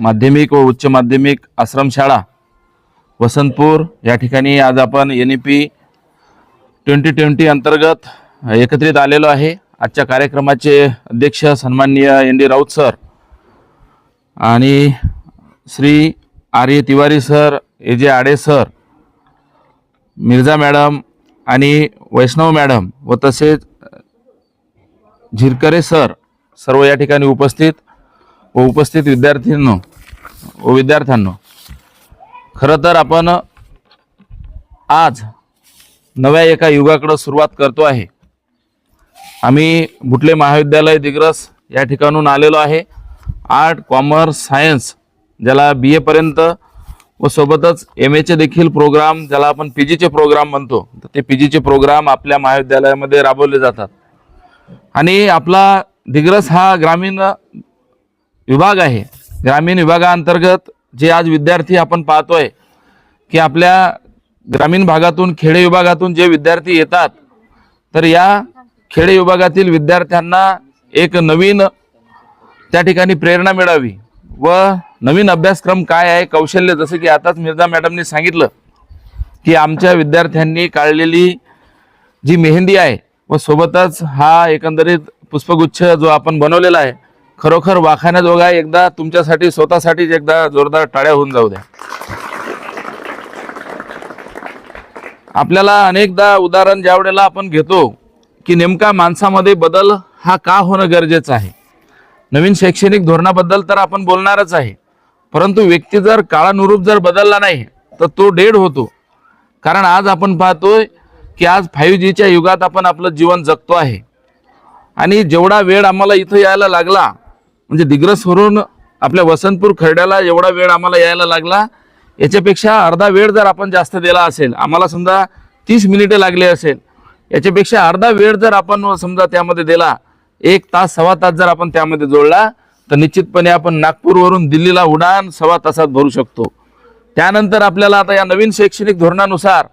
माध्यमिक व उच्च माध्यमिक आश्रमशाळा वसंतपूर या ठिकाणी आज आपण N E P twenty twenty अंतर्गत एकत्रित आलेलो आहे. आजच्या कार्यक्रमाचे अध्यक्ष सन्माननीय एन डी राऊत सर आणि Shri Arya Tiwari sir A J Ade sir Mirza madam आणि वैष्णव मॅडम व तसेच झिरकरे सर सर्व या ठिकाणी उपस्थित व उपस्थित विद्यार्थ्यांनो विद्यार्थ्यांनो खरं तर आपण आज नव्या एका युगाकडं सुरुवात करतो आहे. आम्ही बुटले महाविद्यालय दिग्रस या ठिकाणून आलेलो आहे. आर्ट कॉमर्स सायन्स ज्याला बी एपर्यंत व सोबतच एम एचे देखील प्रोग्राम ज्याला आपण पी जीचे प्रोग्राम म्हणतो तर ते पी जीचे प्रोग्राम आपल्या महाविद्यालयामध्ये राबवले जातात. आणि आपला दिग्रस हा ग्रामीण विभाग आहे. ग्रामीण विभागाअंतर्गत जे आज विद्यार्थी आपण पाहतोय की आपल्या ग्रामीण भागातून खेडे विभागातून जे विद्यार्थी येतात तर या खेडे विभागातील विद्यार्थ्यांना एक नवीन त्या ठिकाणी प्रेरणा मिळावी. व नवीन अभ्यासक्रम काय आहे कौशल्य जसं की आताच मिर्झा मॅडमने सांगितलं की आमच्या विद्यार्थ्यांनी काढलेली जी मेहंदी आहे व सोबतच हा एकंदरीत पुष्पगुच्छ जो आपण बनवलेला आहे खरोखर वाखाण्यात बघा एकदा तुमच्यासाठी स्वतःसाठीच एकदा जोरदार टाळ्या होऊन जाऊ द्या. आपल्याला अनेकदा उदाहरण ज्या वेळेला आपण घेतो की नेमका माणसामध्ये बदल हा का होणं गरजेचं आहे? नवीन शैक्षणिक धोरणाबद्दल तर आपण बोलणारच आहे परंतु व्यक्ती जर काळानुरूप जर बदलला नाही तर तो डेड होतो. कारण आज आपण पाहतोय की आज फाईव्ह जीच्या युगात आपण आपलं जीवन जगतो आहे. आणि जेवढा वेळ आम्हाला इथं यायला लागला म्हणजे दिग्रसवरून आपल्या वसंतपूर खर्ड्याला एवढा वेळ आम्हाला यायला लागला. याच्यापेक्षा अर्धा वेळ जर आपण जास्त दिला असेल आम्हाला समजा तीस मिनिटे लागले असेल याच्यापेक्षा अर्धा वेळ जर आपण समजा त्यामध्ये दिला एक तास सव्वा तास जर आपण त्यामध्ये जोडला तर निश्चितपणे आपण नागपूरवरून दिल्लीला उडान सव्वा तासात भरू शकतो. त्यानंतर आपल्याला आता या नवीन शैक्षणिक धोरणानुसार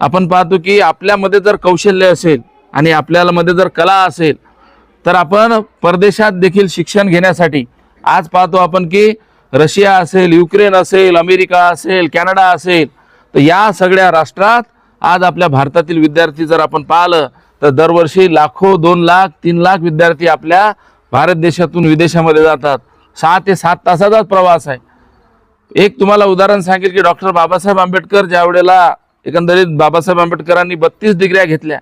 आपण पाहतो की आपल्यामध्ये जर कौशल्य असेल आणि आपल्याला मध्ये जर कला असेल तर आपण परदेशात देखील शिक्षण घेण्यासाठी आज पाहतो आपण की रशिया असेल युक्रेन असेल अमेरिका असेल कॅनडा असेल तर या सगळ्या राष्ट्रात आज आपल्या भारतातील विद्यार्थी जर आपण पाहिलं तर दरवर्षी लाखो दोन लाख तीन लाख विद्यार्थी आपल्या भारत देशातून विदेशामध्ये जातात. सहा ते सात तासाचाच प्रवास आहे. एक तुम्हाला उदाहरण सांगेल की डॉक्टर बाबासाहेब आंबेडकर ज्या वेळेला एकंदरीत बाबासाहेब आंबेडकरांनी बत्तीस डिग्र्या घेतल्या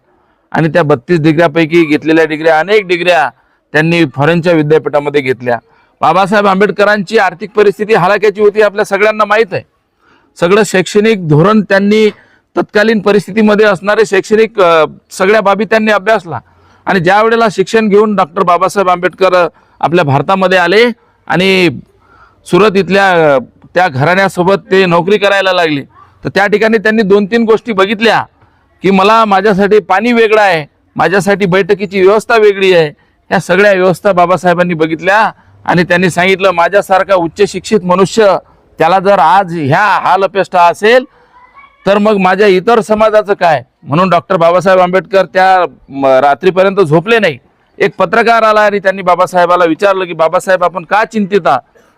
आणि त्या बत्तीस डिग्र्यापैकी घेतलेल्या डिग्र्या अनेक डिग्र्या त्यांनी फॉरेनच्या विद्यापीठामध्ये घेतल्या. बाबासाहेब आंबेडकरांची आर्थिक परिस्थिती हालाक्याची होती आपल्या सगळ्यांना माहीत आहे. सगळं शैक्षणिक धोरण त्यांनी तत्कालीन परिस्थितीमध्ये असणारे शैक्षणिक सगळ्या बाबी त्यांनी अभ्यासला. आणि ज्या वेळेला शिक्षण घेऊन डॉक्टर बाबासाहेब आंबेडकर आपल्या भारतामध्ये आले आणि सुरत इथल्या त्या घराण्यासोबत ते नोकरी करायला लागले तर त्या ठिकाणी त्यांनी दोन तीन गोष्टी बघितल्या. की मला माझ्यासाठी पाणी वेगळं आहे माझ्यासाठी बैठकीची व्यवस्था वेगळी आहे. या सगळ्या व्यवस्था बाबासाहेबांनी बघितल्या आणि त्यांनी सांगितलं माझ्यासारखा उच्च शिक्षित मनुष्य त्याला जर आज ह्या हाल अपेष्टा असेल तर मग माझ्या इतर समाजाचं काय? म्हणून डॉक्टर बाबासाहेब आंबेडकर त्या रात्रीपर्यंत झोपले नाही. एक पत्रकार आला आणि त्यांनी बाबासाहेबाला विचारलं की बाबासाहेब आपण का चिंतित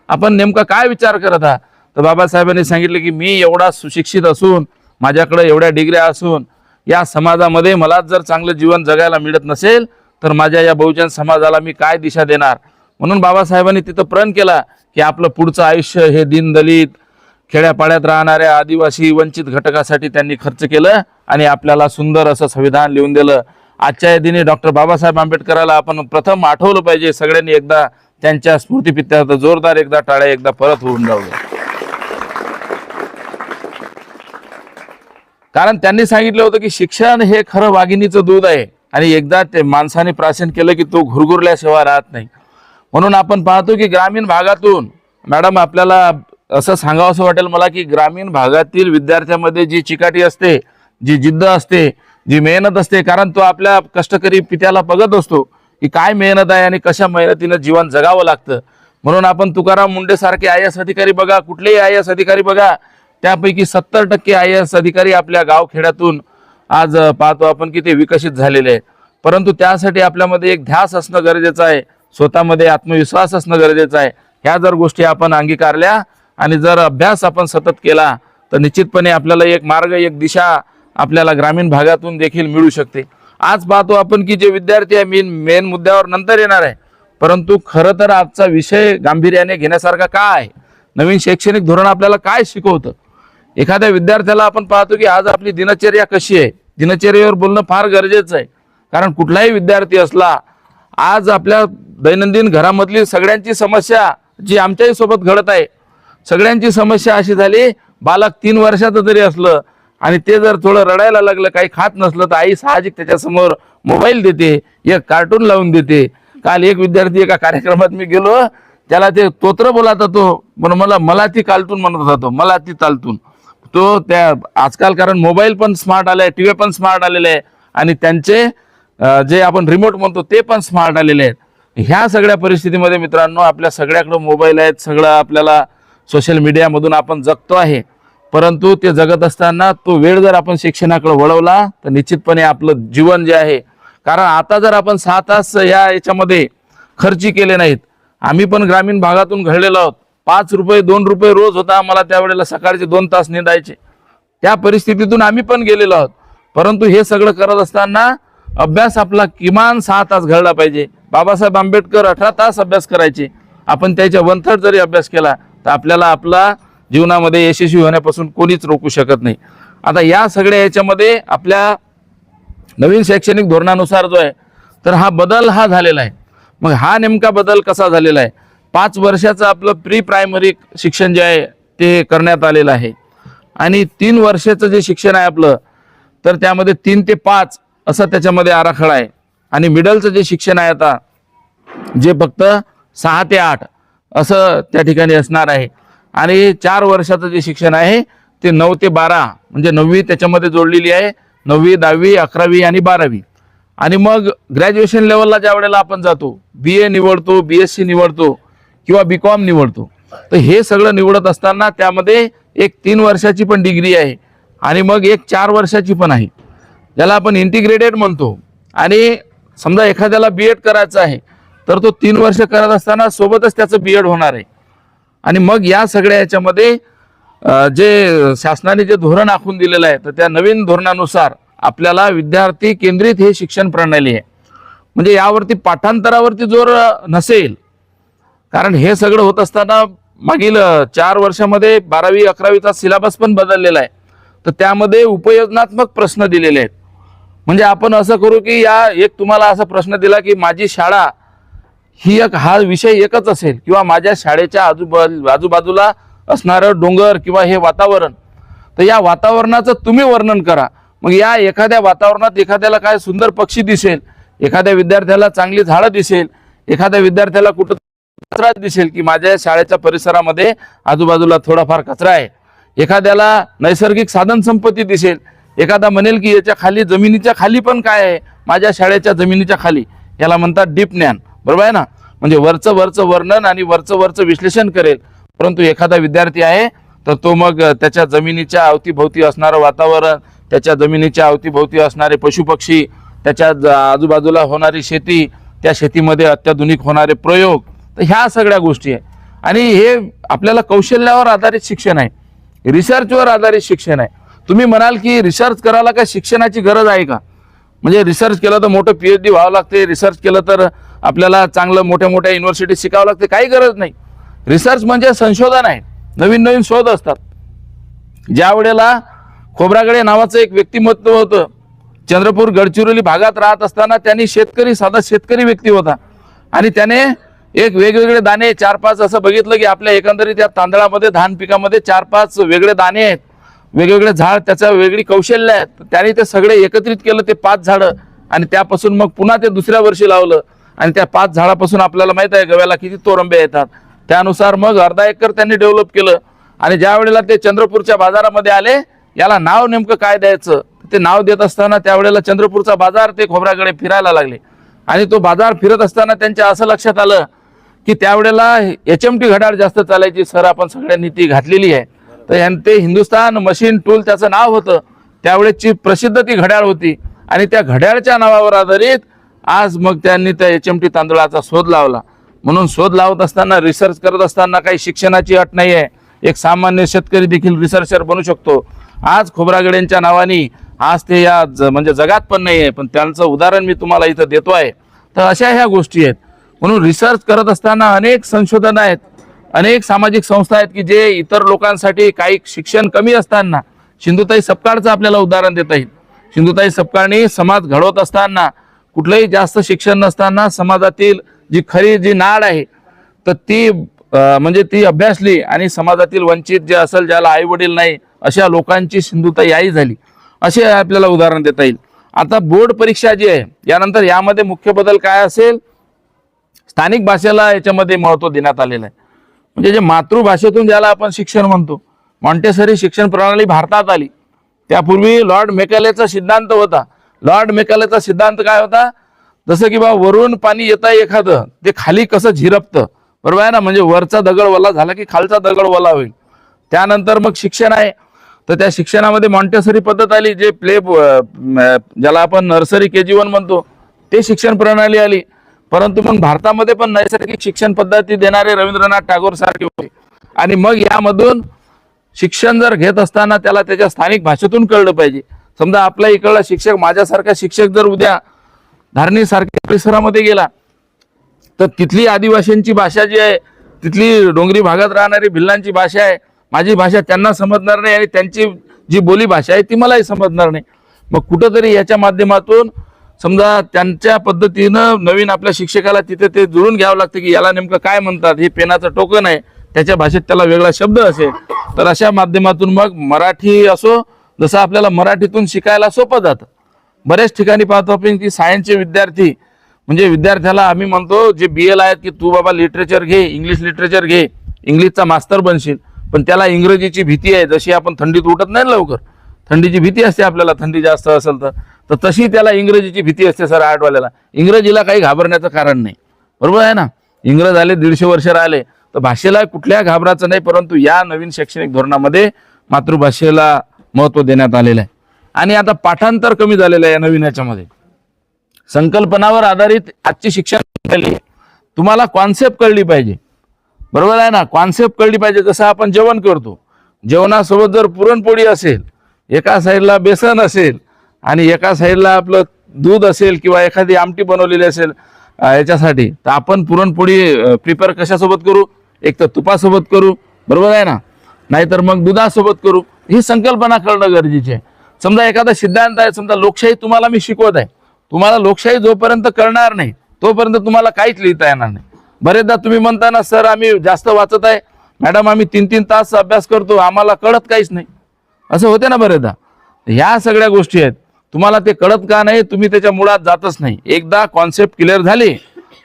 आपण नेमका काय विचार करत आहात? तर बाबासाहेबांनी सांगितलं की मी एवढा सुशिक्षित असून माझ्याकडे एवढ्या डिग्र्या असून या समाजामध्ये मला जर चांगलं जीवन जगायला मिळत नसेल तर माझ्या या बहुजन समाजाला मी काय दिशा देणार? म्हणून बाबासाहेबांनी तिथं प्रण केला की आपलं पुढचं आयुष्य हे दीनदलित खेड्यापाड्यात राहणाऱ्या आदिवासी वंचित घटकासाठी त्यांनी खर्च केलं आणि आपल्याला सुंदर असं संविधान लिहून दिलं. आजच्या या दिनी डॉक्टर बाबासाहेब आंबेडकराला आपण प्रथम आठवलं पाहिजे. सगळ्यांनी एकदा त्यांच्या स्मृतीपित्यात जोरदार एकदा टाळ्या एकदा परत होऊन जाऊया. कारण त्यांनी सांगितलं होतं की शिक्षण हे खरं वाघिणीचं दूध आहे. आणि एकदा ते माणसाने प्राशन केलं की तो घुरघुरल्याशिवाय राहत नाही. म्हणून आपण पाहतो की ग्रामीण भागातून मॅडम आपल्याला असं सांगावं असं वाटेल मला की ग्रामीण भागातील विद्यार्थ्यामध्ये जी चिकाटी असते जी जिद्द असते जी मेहनत असते कारण तो आपल्या कष्टकरी पित्याला बघत असतो की काय मेहनत आहे आणि कशा मेहनतीनं जीवन जगावं लागतं. म्हणून आपण तुकाराम मुंडेसारखे आय एस अधिकारी बघा कुठलेही आय एस अधिकारी बघा त्यापैकी सत्तर टक्के आय एस अधिकारी आपल्या गावखेड्यातून आज पाहतो आपण की ते विकसित झालेले आहे परंतु त्यासाठी आपल्यामध्ये एक ध्यास असणं गरजेचं आहे. स्वतःमध्ये आत्मविश्वास असणं गरजेचं आहे. ह्या जर गोष्टी आपण अंगीकारल्या आणि जर अभ्यास आपण सतत केला तर निश्चितपणे आपल्याला एक मार्ग एक दिशा आपल्याला ग्रामीण भागातून देखील मिळू शकते. आज पाहतो आपण की जे विद्यार्थी आहे मेन मेन मुद्द्यावर नंतर येणार आहे. परंतु खरं तर आजचा विषय गांभीर्याने घेण्यासारखा का आहे? नवीन शैक्षणिक धोरण आपल्याला काय शिकवतं? एखाद्या विद्यार्थ्याला आपण पाहतो की आज आपली दिनचर्या कशी आहे? दिनचर्येवर बोलणं फार गरजेचं आहे. कारण कुठलाही विद्यार्थी असला आज आपल्या दैनंदिन घरामधली सगळ्यांची समस्या जी आमच्याही सोबत घडत आहे सगळ्यांची समस्या अशी झाली बालक तीन वर्षाचं जरी असलं आणि ते जर थोडं रडायला लागलं काही खात नसलं तर आई साहजिक त्याच्यासमोर मोबाईल देते एक कार्टून लावून देते. काल एक विद्यार्थी एका कार्यक्रमात मी गेलो त्याला ते तोत्र बोलात तो पण मला मला ती कालतून म्हणत होता तो मला ती चालतून तो त्या आजकाल कारण मोबाईल पण स्मार्ट आले टी व्ही पण स्मार्ट आलेले आहे. आणि त्यांचे जे आपण रिमोट म्हणतो ते पण स्मार्ट आलेले आहेत. ह्या सगळ्या परिस्थितीमध्ये मित्रांनो आपल्या सगळ्याकडं मोबाईल आहेत सगळं आपल्याला सोशल मीडियामधून आपण जगतो आहे. परंतु ते जगत असताना तो वेळ जर आपण शिक्षणाकडे वळवला तर निश्चितपणे आपलं जीवन जे आहे कारण आता जर आपण सहा तास या याच्यामध्ये खर्ची केले नाहीत आम्ही पण ग्रामीण भागातून घडलेलो आहोत. पाच रुपये दोन रुपये रोज होता. आम्हाला त्यावेळेला सकाळचे दोन तास निंदायचे. त्या परिस्थितीतून आम्ही पण गेलेलो आहोत. परंतु हे सगळं करत असताना अभ्यास आपला किमान सहा तास घडला पाहिजे. बाबासाहेब आंबेडकर अठरा तास अभ्यास करायचे. आपण त्याच्या वन थर्ड जरी अभ्यास केला तर आपल्याला आपला जीवनामध्ये यशस्वी होण्यापासून कोणीच रोखू शकत नाही. आता या सगळ्या याच्यामध्ये आपल्या नवीन शैक्षणिक धोरणानुसार जो आहे तर हा बदल हा झालेला आहे. मग हा नेमका बदल कसा झालेला आहे? पाच वर्षाचं आपलं प्री प्रायमरी शिक्षण जे आहे ते करण्यात आलेलं आहे. आणि तीन वर्षाचं जे शिक्षण आहे आपलं तर त्यामध्ये तीन ते पाच असं त्याच्यामध्ये आराखडा आहे. आणि मिडलचं जे शिक्षण आहे आता जे फक्त सहा ते आठ असं त्या ठिकाणी असणार आहे. आणि चार वर्षाचं जे शिक्षण आहे ते नऊ ते बारा म्हणजे नववी त्याच्यामध्ये जोडलेली आहे. नववी दहावी अकरावी आणि बारावी. आणि मग ग्रॅज्युएशन लेवलला ज्या वेळेला आपण जातो बी ए निवडतो बी एस सी निवडतो किंवा बी कॉम निवडतो. तर हे सगळं निवडत असताना त्यामध्ये एक तीन वर्षाची पण डिग्री आहे आणि मग एक चार वर्षाची पण आहे. ज्याला आपण इंटिग्रेटेड म्हणतो आणि समजा एखाद्याला बी एड करायचं आहे तर तो तीन वर्ष करत असताना सोबतच त्याचं बी एड होणार आहे. आणि मग या सगळ्या याच्यामध्ये जे शासनाने जे धोरण आखून दिलेलं आहे तर त्या नवीन धोरणानुसार आपल्याला विद्यार्थी केंद्रित हे शिक्षण प्रणाली आहे. म्हणजे यावरती पाठांतरावरती जोर नसेल कारण हे सगळं होत असताना मागील चार वर्षामध्ये बारावी अकरावीचा सिलेबस पण बदललेला आहे. तर त्यामध्ये उपयोजनात्मक प्रश्न दिलेले आहेत. म्हणजे आपण असं करू की या एक तुम्हाला असा प्रश्न दिला की माझी शाळा ही एक हा विषय एकच असेल किंवा माझ्या शाळेच्या आजूबाजू आजूबाजूला असणारं डोंगर किंवा हे वातावरण तर या वातावरणाचं तुम्ही वर्णन करा. मग या एखाद्या वातावरणात एखाद्याला काय सुंदर पक्षी दिसेल एखाद्या विद्यार्थ्याला चांगली झाडं दिसेल एखाद्या विद्यार्थ्याला कुठं कचरा दिसेल की माझ्या शाळेच्या परिसरामध्ये आजूबाजूला थोडाफार कचरा आहे. एखाद्याला नैसर्गिक साधन संपत्ती दिसेल. एखादा म्हणेल की याच्या खाली जमिनीच्या खाली पण काय आहे? माझ्या शाळेच्या जमिनीच्या खाली. याला म्हणतात डीप ज्ञान. बरोबर आहे ना? म्हणजे वरचं वरचं वर्णन आणि वरचं वरचं विश्लेषण करेल. परंतु एखादा विद्यार्थी आहे तर तो मग त्याच्या जमिनीच्या अवतीभोवती असणारं वातावरण त्याच्या जमिनीच्या अवतीभोवती असणारे पशुपक्षी त्याच्या आजूबाजूला होणारी शेती त्या शेतीमध्ये अत्याधुनिक होणारे प्रयोग तर ह्या सगळ्या गोष्टी आहे. आणि हे आपल्याला कौशल्यावर आधारित शिक्षण आहे. रिसर्चवर आधारित शिक्षण आहे. तुम्ही म्हणाल की रिसर्च करायला काय शिक्षणाची गरज आहे का? म्हणजे रिसर्च केलं तर मोठं पी एच डी व्हावं लागते. रिसर्च केलं तर आपल्याला चांगलं मोठ्या मोठ्या युनिव्हर्सिटीत शिकावं लागते. काही गरज नाही. रिसर्च म्हणजे संशोधन आहे. नवीन नवीन शोध असतात. ज्या वेळेला खोब्रागडे नावाचं एक व्यक्तिमत्व होतं चंद्रपूर गडचिरोली भागात राहत असताना त्यांनी शेतकरी साधा शेतकरी व्यक्ती होता. आणि त्याने एक वेगवेगळे दाणे चार पाच असं बघितलं की आपल्या एकंदरीत या तांदळामध्ये धान पिकामध्ये चार पाच वेगळे दाणे आहेत. वेगवेगळे झाड त्याच्या वेगळी कौशल्य आहेत. तर त्याने ते सगळे एकत्रित केलं ते पाच झाडं. आणि त्यापासून मग पुन्हा ते दुसऱ्या वर्षी लावलं. आणि त्या पाच झाडापासून आपल्याला माहीत आहे गव्याला किती तोरंबे येतात. त्यानुसार मग अर्धा एकर त्यांनी डेव्हलप केलं. आणि ज्या वेळेला ते चंद्रपूरच्या बाजारामध्ये आले याला नाव नेमकं काय द्यायचं? ते नाव देत असताना त्यावेळेला चंद्रपूरचा बाजार ते खोबऱ्याकडे फिरायला लागले. आणि तो बाजार फिरत असताना त्यांच्या असं लक्षात आलं की त्यावेळेला एच एम टी घड्याळ जास्त चालायची सर आपण सगळ्यांनी ती घातलेली आहे. तर यां- ते हिंदुस्तान मशीन टूल त्याचं नाव होतं. त्यावेळेची प्रसिद्ध ती घड्याळ होती. आणि त्या घड्याळच्या नावावर आधारित आज मग त्यांनी त्या एच एम टी तांदळाचा शोध लावला. म्हणून शोध लावत असताना रिसर्च करत असताना काही शिक्षणाची अट नाही आहे एक सामान्य शेतकरी देखील रिसर्चर बनू शकतो. आज खोबरागड्यांच्या नावाने आज ते या ज- म्हणजे जगात पण नाही आहे पण त्यांचं उदाहरण मी तुम्हाला इथं देतो आहे तर अशा ह्या गोष्टी आहेत. म्हणून रिसर्च करत असताना अनेक संशोधन आहेत. अनेक सामाजिक संस्था आहेत की जे इतर लोकांसाठी काही शिक्षण कमी असताना सिंधुताई सपकाळचं आपल्याला उदाहरण देता येईल. सिंधुताई सपकाळने समाज घडवत असताना कुठलंही जास्त शिक्षण नसताना समाजातील जी खरी जी नाड आहे तर ती म्हणजे ती अभ्यासली आणि समाजातील वंचित जे असेल ज्याला आई वडील नाही अशा लोकांची सिंधुताई आई झाली. असे आपल्याला उदाहरण देता येईल. आता बोर्ड परीक्षा जी आहे यानंतर यामध्ये मुख्य बदल काय असेल? स्थानिक भाषेला याच्यामध्ये महत्त्व देण्यात आलेलं आहे. म्हणजे जे मातृभाषेतून ज्याला आपण शिक्षण म्हणतो मॉन्टेसरी शिक्षण प्रणाली भारतात आली. त्यापूर्वी लॉर्ड मेकालेचा सिद्धांत होता. लॉर्ड मेकालेचा सिद्धांत काय होता? जसं की बा वरून पाणी येत आहे एखादं ते खाली कसं झिरपतं? बरोबर आहे ना? म्हणजे वरचा दगड वला झाला की खालचा दगड वला होईल. त्यानंतर मग शिक्षण आहे. तर त्या शिक्षणामध्ये मॉन्टेसरी पद्धत आली जे प्ले ज्याला आपण नर्सरी के जी वन म्हणतो ते शिक्षण प्रणाली आली. परंतु मग भारतामध्ये पण नैसर्गिक शिक्षण पद्धती देणारे रवींद्रनाथ टागोर सारखे होते. आणि मग यामधून शिक्षण जर घेत असताना त्याला त्याच्या स्थानिक भाषेतून कळलं पाहिजे. समजा आपल्या इकडला शिक्षक माझ्यासारखा शिक्षक जर उद्या धारणीसारख्या परिसरामध्ये गेला तर तिथली आदिवासींची भाषा जी आहे तिथली डोंगरी भागात राहणारी भिल्लांची भाषा आहे माझी भाषा त्यांना समजणार नाही आणि त्यांची जी बोली भाषा आहे ती मलाही समजणार नाही. मग कुठंतरी याच्या माध्यमातून समजा त्यांच्या पद्धतीनं नवीन आपल्या शिक्षकाला तिथे ते जुळून घ्यावं लागतं की याला नेमकं काय म्हणतात हे पेनाचं टोकन आहे त्याच्या भाषेत त्याला वेगळा शब्द असेल तर अशा माध्यमातून मग मराठी असो जसं आपल्याला मराठीतून शिकायला सोपं जातं. बऱ्याच ठिकाणी पाहतो आपण की सायन्सचे विद्यार्थी म्हणजे विद्यार्थ्याला आम्ही म्हणतो जे बी एल आहेत की तू बाबा लिटरेचर घे इंग्लिश लिटरेचर घे इंग्लिशचा मास्तर बनशील पण त्याला इंग्रजीची भीती आहे जशी आपण थंडीत उठत नाही लवकर थंडीची भीती असते आपल्याला थंडी जास्त असेल तर. तर तशी त्याला इंग्रजीची भीती असते सर आर्टवाल्याला. इंग्रजीला काही घाबरण्याचं कारण नाही. बरोबर आहे ना? इंग्रज आले दीडशे वर्ष राहिले. तर भाषेला कुठल्या घाबराचं नाही परंतु या नवीन शैक्षणिक धोरणामध्ये मातृभाषेला महत्त्व देण्यात आलेलं आहे. आणि आता पाठांतर कमी झालेलं आहे या नवीन याच्यामध्ये. संकल्पनावर आधारित आजची शिक्षण आहे. तुम्हाला कॉन्सेप्ट कळली पाहिजे. बरोबर आहे ना? कॉन्सेप्ट कळली पाहिजे. जसं आपण जेवण करतो. जेवणासोबत जर पुरणपोळी असेल एका साईडला बेसन असेल आणि एका साईडला आपलं दूध असेल किंवा एखादी आमटी बनवलेली असेल याच्यासाठी तर आपण पुरणपोळी प्रिपेअर कशासोबत करू? एक तर तुपासोबत करू बरोबर आहे ना? नाहीतर मग दुधासोबत करू. ही संकल्पना करणं गरजेची आहे. समजा एखादा सिद्धांत आहे समजा लोकशाही तुम्हाला मी शिकवत आहे. तुम्हाला लोकशाही जोपर्यंत कळणार नाही तोपर्यंत तुम्हाला काहीच लिहिता येणार नाही. बरेचदा तुम्ही म्हणता ना सर आम्ही जास्त वाचत आहे. मॅडम आम्ही तीन तीन तास अभ्यास करतो. आम्हाला कळत काहीच नाही. असं होते ना बरेचदा. ह्या सगळ्या गोष्टी आहेत. तुम्हाला ते कळत का नाही? तुम्ही त्याच्या मुळात जातच नाही. एकदा कॉन्सेप्ट क्लिअर झाली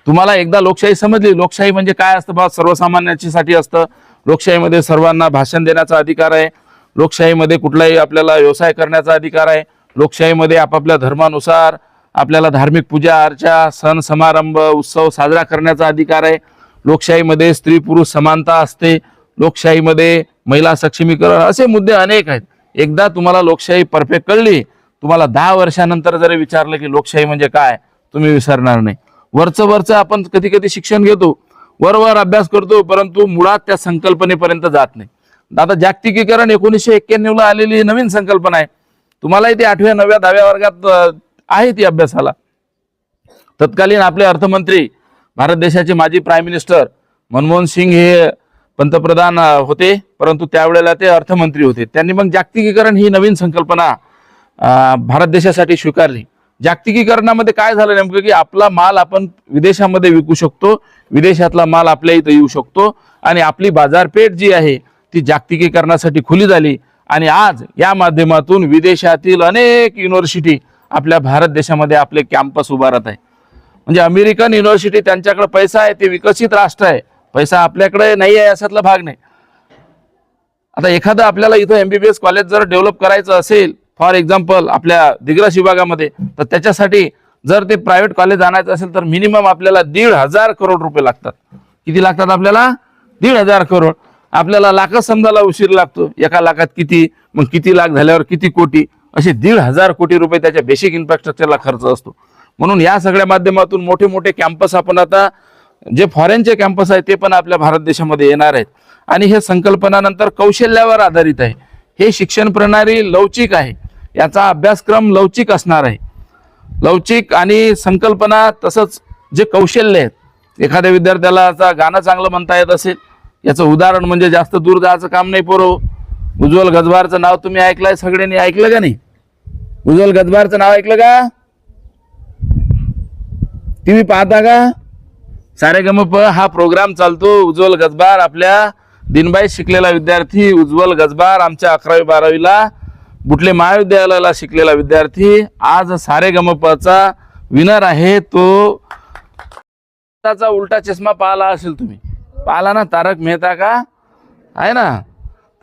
तुम्हाला एकदा लोकशाही समजली. लोकशाही म्हणजे काय असतं? बा सर्वसामान्यांच्यासाठी असतं. लोकशाहीमध्ये सर्वांना भाषण देण्याचा अधिकार आहे. लोकशाहीमध्ये कुठलाही आपल्याला व्यवसाय करण्याचा अधिकार आहे. लोकशाहीमध्ये आपापल्या धर्मानुसार आपल्याला धार्मिक पूजा अर्चा सण समारंभ उत्सव साजरा करण्याचा अधिकार आहे. लोकशाहीमध्ये स्त्री पुरुष समानता असते. लोकशाहीमध्ये महिला सक्षमीकरण असे मुद्दे अनेक आहेत. एकदा तुम्हाला लोकशाही परफेक्ट कळली तुम्हाला दहा वर्षानंतर जरी विचारलं की लोकशाही म्हणजे काय तुम्ही विसरणार नाही. वरचं वरचं आपण कधी कधी शिक्षण घेतो वरवर अभ्यास करतो परंतु मुळात त्या संकल्पनेपर्यंत जात नाही. आता जागतिकीकरण एकोणीसशे एक्क्याण्णवला आलेली नवीन संकल्पना आहे. तुम्हालाही ती आठव्या नवव्या दहाव्या वर्गात आहे ती अभ्यासाला. तत्कालीन आपले अर्थमंत्री भारत देशाचे माजी प्राईम मिनिस्टर मनमोहन सिंग हे पंतप्रधान होते परंतु त्यावेळेला ते अर्थमंत्री होते. त्यांनी मग जागतिकीकरण ही नवीन संकल्पना भारत देशासाठी स्वीकारली. जागतिकीकरणामध्ये काय झालं नेमकं की आपला माल आपण विदेशामध्ये विकू शकतो विदेशातला माल आपल्या इथं येऊ शकतो आणि आपली बाजारपेठ जी आहे ती जागतिकीकरणासाठी खुली झाली आणि आज या माध्यमातून विदेशातील अनेक युनिव्हर्सिटी आपल्या भारत देशामध्ये आपले कॅम्पस उभारत आहे. म्हणजे अमेरिकन युनिव्हर्सिटी त्यांच्याकडे पैसा आहे ते विकसित राष्ट्र आहे. पैसा आपल्याकडे नाही आहे अशातला भाग नाही. आता एखादं आपल्याला इथं एमबीबीएस कॉलेज जर डेव्हलप करायचं असेल फॉर एक्झाम्पल आपल्या दिग्रस विभागामध्ये तर त्याच्यासाठी जर ते प्रायव्हेट कॉलेज आणायचं असेल तर मिनिमम आपल्याला दीड हजार करोड रुपये लागतात. किती लागतात आपल्याला? दीड हजार करोड. आपल्याला लाखच समजायला उशीर लागतो. एका लाखात किती मग किती लाख झाल्यावर किती कोटी? असे दीड हजार कोटी रुपये त्याच्या बेसिक इन्फ्रास्ट्रक्चरला खर्च असतो. म्हणून या सगळ्या माध्यमातून मोठे मोठे कॅम्पस आपण आता जे फॉरेनचे कॅम्पस आहेत ते पण आपल्या भारत देशामध्ये येणार आहेत. आणि हे संकल्पनानंतर कौशल्यावर आधारित आहे. हे शिक्षण प्रणाली लवचिक आहे. याचा अभ्यासक्रम लवचिक असणार आहे. लवचिक आणि संकल्पना तसंच जे कौशल्य आहेत एखाद्या विद्यार्थ्याला गाणं चांगलं म्हणता येत असेल याचं उदाहरण म्हणजे जास्त दूर जायचं काम नाही पोरो. उज्ज्वल गजबारचं नाव तुम्ही ऐकलंय सगळ्यांनी ऐकलं का नाही? उज्ज्वल गजबारचं नाव ऐकलं का? टीव्ही पाहता का? सारे गमप हा प्रोग्राम चालतो. उज्ज्वल गजबार आपल्या दिनबाई शिकलेला विद्यार्थी उज्ज्वल गजबार आमच्या अकरावी बारावीला बुटले महाविद्यालयाला शिकलेला विद्यार्थी आज सारे गमपचा विनर आहे. तो त्याचा उलटा चष्मा पाहिला असेल तुम्ही. पाहिला ना तारक मेहता का? आहे ना?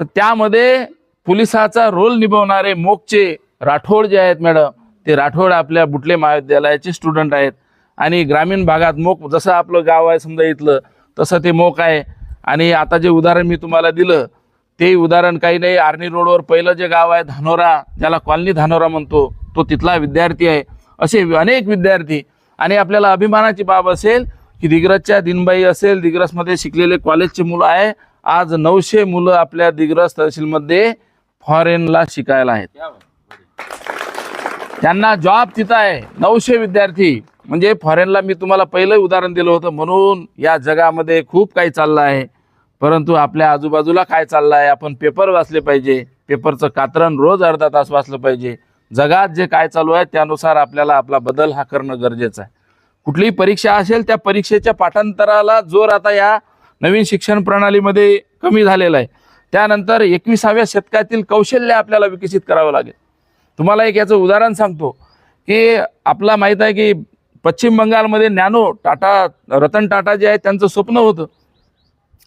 तर त्यामध्ये पोलिसाचा रोल निभावणारे मोकचे राठोड जे आहेत मॅडम ते राठोड आपल्या बुटले महाविद्यालयाचे स्टुडंट आहेत. आणि ग्रामीण भागात मोक जसं आपलं गाव आहे समजा इथलं तसं ते मोक आहे. आणि आता जे उदाहरण मी तुम्हाला दिलं ते उदाहरण काही नाही. आर्नी रोडवर पहिलं जे गाव आहे धानोरा ज्याला कॉलनी धानोरा म्हणतो तो तिथला विद्यार्थी आहे. असे अनेक विद्यार्थी. आणि आपल्याला अभिमानाची बाब असेल की दिग्रजच्या दिनबाई असेल दिग्रसमध्ये शिकलेले कॉलेजचे मुलं आहे. आज नऊशे मुलं आपल्या दिग्रस तहसीलमध्ये फॉरेनला शिकायला आहेत. त्यांना जॉब तिथं आहे. नऊशे विद्यार्थी. म्हणजे फॉरेनला मी तुम्हाला पहिलं उदाहरण दिलं होतं म्हणून या जगामध्ये खूप काही चाललं आहे. परंतु आपल्या आजूबाजूला काय चाललं आहे आपण पेपर वाचले पाहिजे. पेपरचं कात्रण रोज अर्धा तास वाचलं पाहिजे. जगात जे काय चालू आहे त्यानुसार आपल्याला आपला बदल हा करणं गरजेचं आहे. कुठलीही परीक्षा असेल त्या परीक्षेच्या पाठांतराला जोर आता या नवीन शिक्षण प्रणालीमध्ये कमी झालेला आहे. त्यानंतर एकविसाव्या शतकातील कौशल्य आपल्याला विकसित करावं लागेल. तुम्हाला एक याचं उदाहरण सांगतो की आपला माहीत आहे की पश्चिम बंगालमध्ये नॅनो टाटा रतन टाटा जे आहे त्यांचं स्वप्न होतं.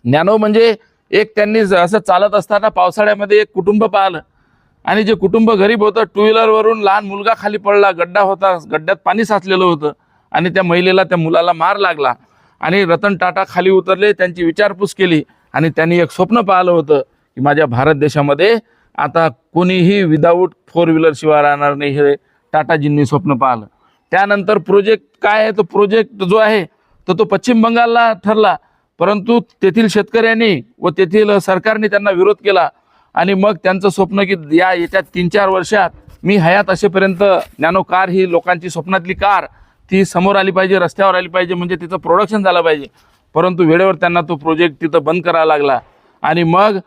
ज्ञानो म्हणजे एक त्यांनी ज- असं चालत असताना पावसाळ्यामध्ये एक कुटुंब पाहिलं. आणि जे कुटुंब गरीब होतं टू व्हीलरवरून लहान मुलगा खाली पडला गड्डा होता गड्ड्यात पाणी साचलेलं होतं. आणि त्या महिलेला त्या मुलाला मार लागला. आणि रतन टाटा खाली उतरले त्यांची विचारपूस केली. आणि त्यांनी एक स्वप्न पाहिलं होतं की माझ्या भारत देशामध्ये आता कोणीही विदाऊट फोर व्हीलर शिवाय राहणार नाही हे टाटाजींनी स्वप्न पाहिलं. त्यानंतर प्रोजेक्ट काय आहे? तो प्रोजेक्ट जो आहे तर तो पश्चिम बंगालला ठरला. परंतु तेथील शेतकऱ्यांनी व तेथील सरकारने त्यांना विरोध केला आणि मग त्यांचं स्वप्न की या येत्या तीन चार वर्षात मी हयात असेपर्यंत नॅनो कार ही लोकांची स्वप्नातली कार ती समोर आली पाहिजे रस्त्यावर आली पाहिजे म्हणजे तिचं प्रोडक्शन झालं पाहिजे. परंतु वेळेवर त्यांना तो प्रोजेक्ट तिथं बंद करावा लागला. आणि मग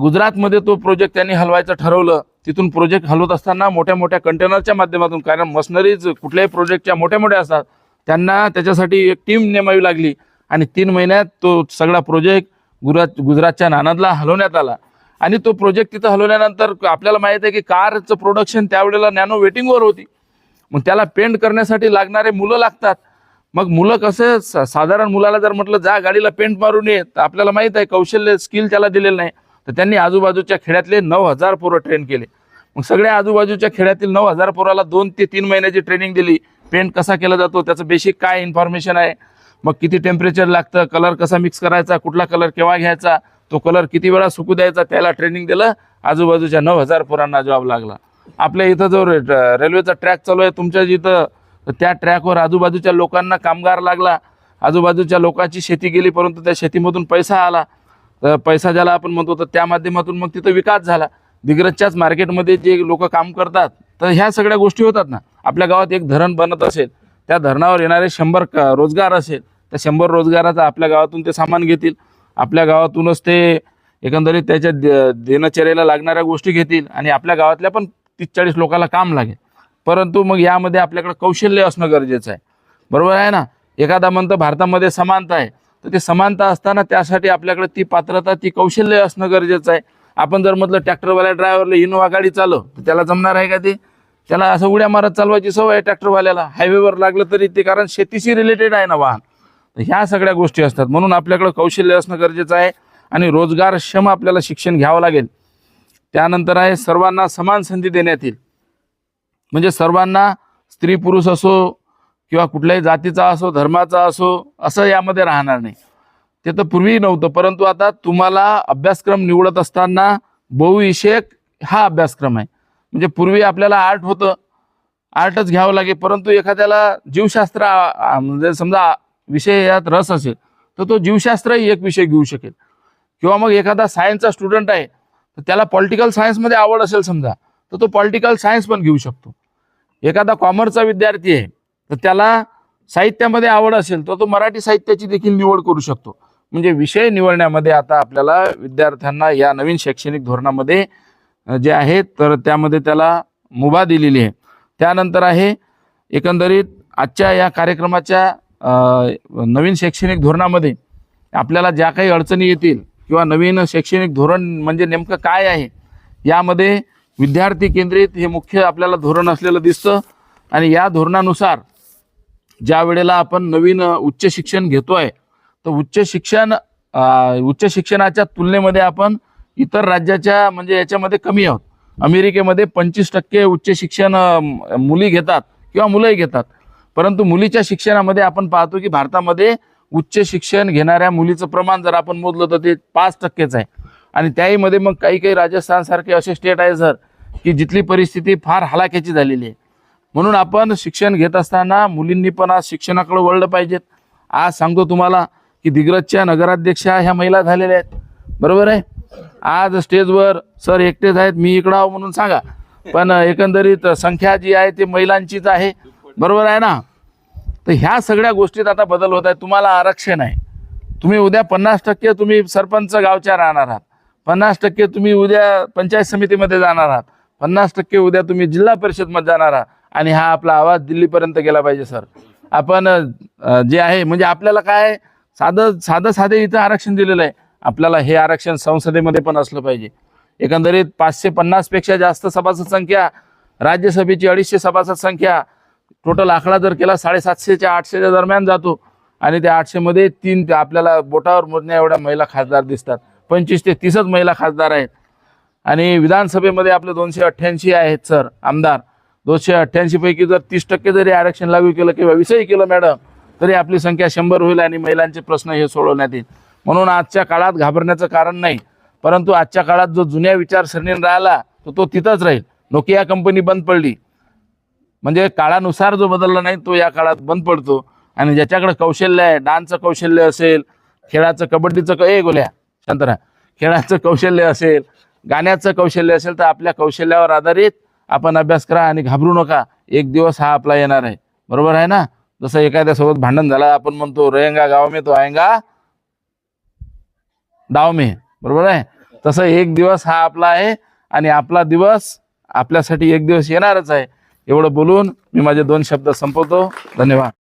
गुजरातमध्ये तो प्रोजेक्ट त्यांनी हलवायचं ठरवलं. तिथून प्रोजेक्ट हलवत असताना मोठ्या मोठ्या कंटेनरच्या माध्यमातून कारण मशनरीज कुठल्याही प्रोजेक्टच्या मोठ्या मोठ्या असतात त्यांना त्याच्यासाठी एक टीम नेमावी लागली. आणि तीन महिन्यात तो सगळा प्रोजेक्ट गुजरात गुजरातच्या नानादला हलवण्यात आला. आणि तो प्रोजेक्ट तिथं हलवल्यानंतर आपल्याला माहीत आहे की कारचं प्रोडक्शन त्यावेळेला नॅनो वेटिंगवर होती. मग त्याला पेंट करण्यासाठी लागणारे मुलं लागतात. मग मुलं कसं साधारण मुलाला जर म्हटलं जा गाडीला पेंट मारून ये. तर आपल्याला माहीत आहे कौशल्य स्किल त्याला दिलेलं नाही. तर त्यांनी आजूबाजूच्या खेड्यातले नऊ हजार पोरं ट्रेन केले. मग सगळ्या आजूबाजूच्या खेड्यातील नऊ हजार पोराला दोन ते तीन महिन्याची ट्रेनिंग दिली. पेंट कसा केला जातो त्याचं बेसिक काय इन्फॉर्मेशन आहे? मग किती टेम्परेचर लागतं कलर कसा मिक्स करायचा कुठला कलर केव्हा घ्यायचा तो कलर किती वेळा सुकू द्यायचा त्याला ट्रेनिंग दिलं आजूबाजूच्या नऊ हजार पोरांना जॉब लागला. आपल्या इथं जो रे- रेल्वेचा ट्रॅक चालू आहे तुमच्या जिथं त्या ट्रॅकवर आजूबाजूच्या लोकांना कामगार लागला. आजूबाजूच्या लोकांची शेती गेली परंतु त्या शेतीमधून पैसा आला. तर पैसा ज्याला आपण म्हणतो तर त्या माध्यमातून मग तिथं विकास झाला. दिग्रजच्याच मार्केटमध्ये जे लोक काम करतात तर ह्या सगळ्या गोष्टी होतात ना. आपल्या गावात एक धरण बनत असेल त्या धरणावर येणारे शंभर क- रोजगार असेल त्या शंभर रोजगाराचा आपल्या गावातून ते सामान घेतील. आपल्या गावातूनच ते एकंदरीत त्याच्या दे दिनचर्येला लागणाऱ्या गोष्टी घेतील आणि आपल्या गावातल्या पण तीस चाळीस लोकांना काम लागेल. परंतु मग यामध्ये आपल्याकडे कौशल्य असणं गरजेचं आहे. बरोबर आहे ना? एखादा म्हणतं भारतामध्ये समानता आहे. तर ते समानता असताना त्यासाठी आपल्याकडे ती पात्रता ती कौशल्य असणं गरजेचं आहे. आपण जर म्हटलं ट्रॅक्टरवाल्या ड्रायव्हरला इनोवा गाडी चालव तर त्याला जमणार आहे का ते? त्याला असं उड्या मारत चालवायची सवय आहे ट्रॅक्टरवाल्याला. हायवेवर लागलं तरी ते कारण शेतीशी रिलेटेड आहे ना वाहन. ह्या सगळ्या गोष्टी असतात. म्हणून आपल्याकडं कौशल्य असणं गरजेचं आहे आणि रोजगारक्षम आपल्याला शिक्षण घ्यावं लागेल. त्यानंतर आहे सर्वांना समान संधी देण्यात येईल. म्हणजे सर्वांना स्त्री पुरुष असो किंवा कुठल्याही जातीचा असो धर्माचा असो असं यामध्ये राहणार नाही. ते तर पूर्वी नव्हतं परंतु आता तुम्हाला अभ्यासक्रम निवडत असताना बहुविषयक हा अभ्यासक्रम आहे. म्हणजे पूर्वी आपल्याला आर्ट होतं. आर्टच घ्यावं लागे परंतु एखाद्याला जीवशास्त्र म्हणजे समजा विषय यात रस असेल तर तो जीवशास्त्रही एक विषय घेऊ शकेल. किंवा मग एखादा सायन्सचा स्टुडंट आहे तर त्याला पॉलिटिकल सायन्समध्ये आवड असेल समजा तर तो पॉलिटिकल सायन्स पण घेऊ शकतो. एखादा कॉमर्सचा विद्यार्थी आहे तर त्याला साहित्यामध्ये आवड असेल तर तो मराठी साहित्याची देखील निवड करू शकतो. म्हणजे विषय निवडण्यामध्ये आता आपल्याला विद्यार्थ्यांना या नवीन शैक्षणिक धोरणामध्ये जे आहे तर त्यामध्ये त्याला मुभा दिलेली आहे. त्यानंतर आहे एकंदरीत आजच्या या कार्यक्रमाच्या नवीन शैक्षणिक धोरणामध्ये आपल्याला ज्या काही अडचणी येतील किंवा नवीन शैक्षणिक धोरण म्हणजे नेमकं काय आहे यामध्ये विद्यार्थी केंद्रित हे मुख्य आपल्याला धोरण असलेलं दिसतं. आणि या धोरणानुसार ज्या वेळेला आपण नवीन उच्च शिक्षण घेतो आहे तर उच्च शिक्षण उच्च शिक्षणाच्या तुलनेमध्ये आपण इतर राज्याच्या म्हणजे याच्यामध्ये कमी आहोत. अमेरिकेमध्ये पंचवीस टक्के उच्च शिक्षण मुली घेतात किंवा मुलंही घेतात. परंतु मुलीच्या शिक्षणामध्ये आपण पाहतो की भारतामध्ये उच्च शिक्षण घेणाऱ्या मुलीचं प्रमाण जर आपण मोजलं तर ते पाच टक्केच आहे. आणि त्याहीमध्ये मग काही काही राजस्थानसारखे असे स्टेट आहे सर की जिथली परिस्थिती फार हलाख्याची झालेली आहे. म्हणून आपण शिक्षण घेत असताना मुलींनी पण आज शिक्षणाकडे वळलं पाहिजेत. आज सांगतो तुम्हाला की दिग्रजच्या नगराध्यक्षा ह्या महिला झालेल्या आहेत. बरोबर आहे? आज स्टेजवर सर एकटेच आहेत मी इकडं आहो म्हणून सांगा. पण एकंदरीत संख्या जी आहे ती महिलांचीच आहे. बरोबर आहे ना? तर ह्या सगळ्या गोष्टीत आता बदल होत आहे तुम्हाला आरक्षण आहे. तुम्ही उद्या पन्नास टक्के तुम्ही सरपंच गावच्या राहणार आहात. पन्नास टक्के तुम्ही उद्या पंचायत समितीमध्ये जाणार आहात. पन्नास टक्के उद्या तुम्ही जिल्हा परिषदमध्ये जाणार आहात. आणि हा आपला आवाज दिल्लीपर्यंत गेला पाहिजे सर. आपण जे आहे म्हणजे आपल्याला काय साधं साधं साधं इथं आरक्षण दिलेलं आहे. आपल्याला हे आरक्षण संसदेमध्ये पण असलं पाहिजे. एकंदरीत पाचशे पन्नासपेक्षा जास्त सभासद संख्या राज्यसभेची अडीचशे सभासद संख्या टोटल आकडा जर केला साडेसातशेच्या आठशेच्या दरम्यान जातो. आणि त्या आठशेमध्ये तीन आपल्याला बोटावर मोजण्या एवढ्या महिला खासदार दिसतात. पंचवीस ते तीसच महिला खासदार आहेत. आणि विधानसभेमध्ये आपले दोनशे अठ्ठ्याऐंशी आहेत सर आमदार. दोनशे अठ्ठ्याऐंशीपैकी जर तीस टक्के जरी आरक्षण लागू केलं किंवा विषयी केलं मॅडम तरी आपली संख्या शंभर होईल आणि महिलांचे प्रश्न हे सोडवण्यात येईल. म्हणून आजच्या काळात घाबरण्याचं कारण नाही. परंतु आजच्या काळात जो जुन्या विचारसरणीने राहिला तर तो तिथंच राहील. नोकिया कंपनी बंद पडली. म्हणजे काळानुसार जो बदलला नाही तो या काळात बंद पडतो. आणि ज्याच्याकडे कौशल्य आहे डान्सचं कौशल्य असेल खेळाचं कबड्डीचं ए गोल्या शांत राहा. खेळाचं कौशल्य असेल गाण्याचं कौशल्य असेल तर आपल्या कौशल्यावर आधारित आपण अभ्यास करा आणि घाबरू नका. एक दिवस हा आपला येणार आहे. बरोबर आहे ना? जसं एखाद्यासोबत भांडण झालं आपण म्हणतो रयंगा गाव में तो आयंगा डाव में. बरोबर आहे? तसं एक दिवस हा आपला आहे आणि आपला दिवस आपल्यासाठी एक दिवस येणारच आहे. एवढं बोलून मी माझे दोन शब्द संपवतो. धन्यवाद.